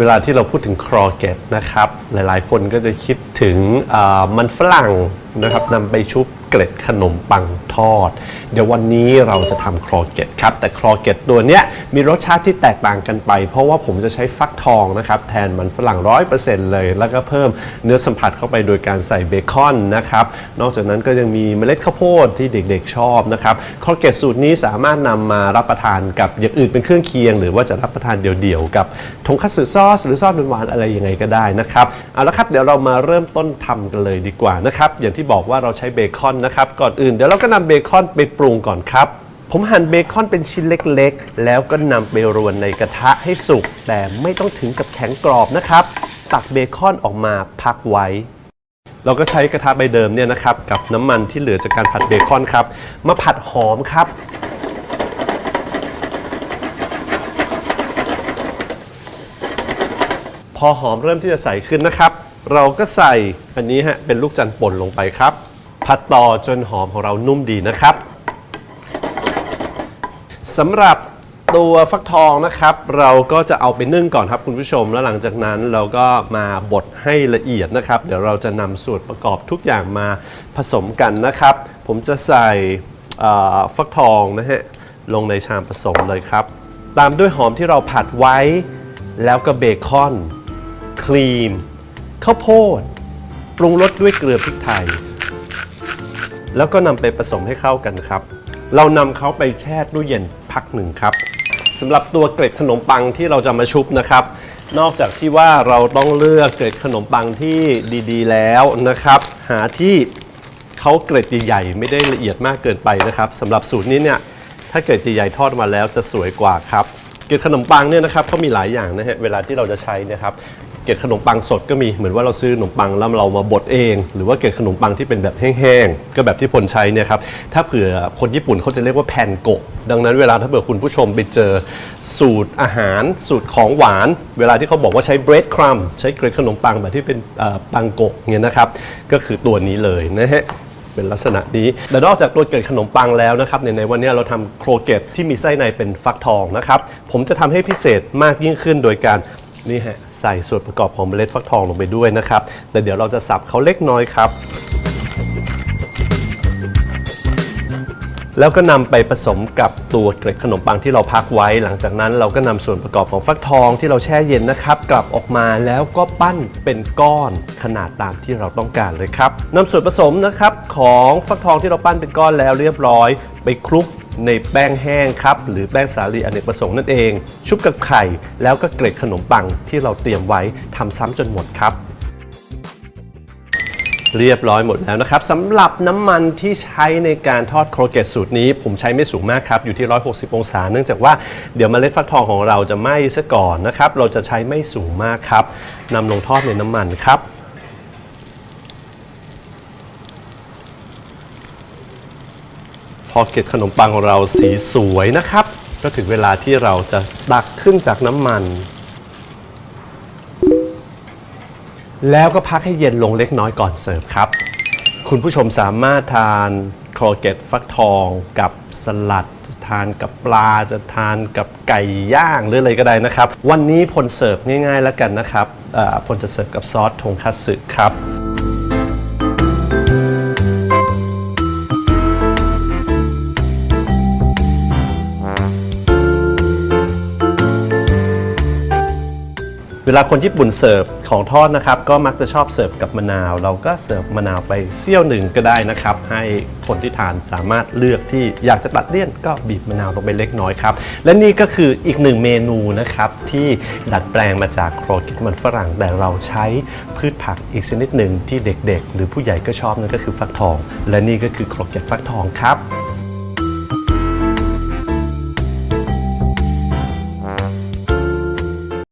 เวลาที่เราพูดถึงครอเกตนะครับ หลายๆ คนก็จะคิดถึงมันฝรั่ง นะครับนำไปชุบเกล็ดขนมปังทอด เดี๋ยววันนี้เราจะทำครอเกตครับ แต่ครอเกตตัวเนี้ยมีรสชาติที่แตกต่างกันไป เพราะว่าผมจะใช้ฟักทองนะครับ แทนมันฝรั่ง100%เลย แล้วก็เพิ่มเนื้อสัมผัสเข้าไปโดยการใส่เบคอนนะครับ นอกจากนั้นก็ยังมีเมล็ดข้าวโพดที่เด็กๆชอบนะครับครอเกตสูตรนี้สามารถนำมารับประทานกับอย่างอื่นเป็นเครื่องเคียง หรือว่าจะรับประทานเดี่ยวๆกับทงคัตสึซอสหรือซอสหวานๆอะไรยังไงก็ได้นะครับเอาละครับเดี๋ยวเรามาเริ่มต้นทำกันเลยดีกว่านะครับอย่างที่บอกว่าเราใช้เบคอนนะครับ ก่อนอื่นเดี๋ยวเราก็นำเบคอนไปปรุงก่อนครับ ผมหั่นเบคอนเป็นชิ้นเล็กๆ แล้วก็นำไปรวนในกระทะให้สุก แต่ไม่ต้องถึงกับแข็งกรอบนะครับ ตักเบคอนออกมาพักไว้ เราก็ใช้กระทะใบเดิมเนี่ยนะครับกับน้ำมันที่เหลือจากการผัดเบคอนครับ มาผัดหอมครับพอหอมเริ่มที่จะใสขึ้นนะครับ เราก็ใส่อันนี้ฮะเป็นลูกจันทร์ป่นลงไปครับ ผัดต่อจนหอมของเรานุ่มดีนะครับสำหรับตัวฟักทองนะครับ เราก็จะเอาไปนึ่งก่อนครับคุณผู้ชม แล้วหลังจากนั้นเราก็มาบดให้ละเอียดนะครับ เดี๋ยวเราจะนำส่วนประกอบทุกอย่างมาผสมกันนะครับ ผมจะใส่ฟักทองนะฮะลงในชามผสมเลยครับ ตามด้วยหอมที่เราผัดไว้ แล้วก็เบคอนครีม ข้าวโพดปรุงรสด้วยเกลือพริกไทย แล้วก็นำไปผสมให้เข้ากันครับ เรานำเขาไปแช่ตู้เย็นพักหนึ่งครับสำหรับตัวเกล็ดขนมปังที่เราจะมาชุบนะครับ นอกจากที่ว่าเราต้องเลือกเกล็ดขนมปังที่ดีๆ แล้วนะครับ หาที่เขาเกล็ดใหญ่ๆไม่ได้ละเอียดมากเกินไปนะครับสำหรับสูตรนี้เนี่ยถ้าเกิดใหญ่ๆทอดมาแล้วจะสวยกว่าครับเกล็ดขนมปังเนี่ยนะครับเขามีหลายอย่างนะฮะเวลาที่เราจะใช้นะครับ เกล็ดขนมปังสดก็มีเหมือนว่าเราซื้อขนมปังแล้วเรามาบดเอง หรือว่าเกล็ดขนมปังที่เป็นแบบแห้งๆก็แบบที่พลใช้เนี่ยครับถ้าเผื่อคนญี่ปุ่นเขาจะเรียกว่าแผ่นโกะดังนั้นเวลาถ้าเผื่อคุณผู้ชมไปเจอสูตรอาหารสูตรของหวาน เวลาที่เขาบอกว่าใช้ bread crumb ใช้เกล็ดขนมปังแบบที่เป็นปังโกะเนี่ยนะครับก็คือตัวนี้เลยนะฮะเป็นลักษณะนี้แต่นอกจากตัวเกล็ดขนมปังแล้วนะครับในในวันนี้เราทำโครเกตที่มีไส้ในเป็นฟักทองนะครับ ผมจะทำให้พิเศษมากยิ่งขึ้นโดยการ นี่ฮะใส่ส่วนประกอบของเมล็ดฟักทองลงไปด้วยนะครับแต่เดี๋ยวเราจะสับเขาเล็กน้อยครับ แล้วก็นำไปผสมกับตัวเกล็ดขนมปังที่เราพักไว้ หลังจากนั้นเราก็นำส่วนประกอบของฟักทองที่เราแช่เย็นนะครับ กลับออกมาแล้วก็ปั้นเป็นก้อนขนาดตามที่เราต้องการเลยครับนำส่วนผสมนะครับของฟักทองที่เราปั้นเป็นก้อนแล้วเรียบร้อย ไปคลุก ในแป้งแห้งครับ หรือแป้งสาลีอเนกประสงค์นั่นเอง ชุบกับไข่ แล้วก็เกล็ดขนมปังที่เราเตรียมไว้ทำซ้ำจนหมดครับ เรียบร้อยหมดแล้วนะครับสำหรับน้ำมันที่ใช้ในการทอดโครเกตสูตรนี้ ผมใช้ไม่สูงมากครับ อยู่ที่ 160 องศา เนื่องจากว่าเดี๋ยวมเมล็ดฟักทองของเราจะไหม้ซะก่อนนะครับเราจะใช้ไม่สูงมากครับนำลงทอดในน้ำมันครับ พอเกล็ดขนมปังของเราสีสวยนะครับ ก็ถึงเวลาที่เราจะตักขึ้นจากน้ำมัน แล้วก็พักให้เย็นลงเล็กน้อยก่อนเสิร์ฟครับ คุณผู้ชมสามารถทานคอเกตฟักทองกับสลัดจะทานกับปลาจะทานกับไก่ย่างหรืออะไรก็ได้นะครับ วันนี้พลเสิร์ฟง่ายๆแล้วกันนะครับเอ่อพลจะเสิร์ฟกับซอสทงคัตสึครับ เวลาคนญี่ปุ่นเสิร์ฟของทอดนะครับ ก็มักจะชอบเสิร์ฟกับมะนาว เราก็เสิร์ฟมะนาวไปเสี้ยวหนึ่งก็ได้นะครับ ให้คนที่ทานสามารถเลือกที่อยากจะตัดเลี่ยนก็บีบมะนาวลงไปเล็กน้อยครับ และนี่ก็คืออีกหนึ่งเมนูนะครับ ที่ดัดแปลงมาจากโครกิตมันฝรั่ง แต่เราใช้พืชผักอีกชนิดหนึ่งที่เด็กๆ หรือผู้ใหญ่ก็ชอบนั่นก็คือฟักทอง และนี่ก็คือโครเกตฟักทองครับ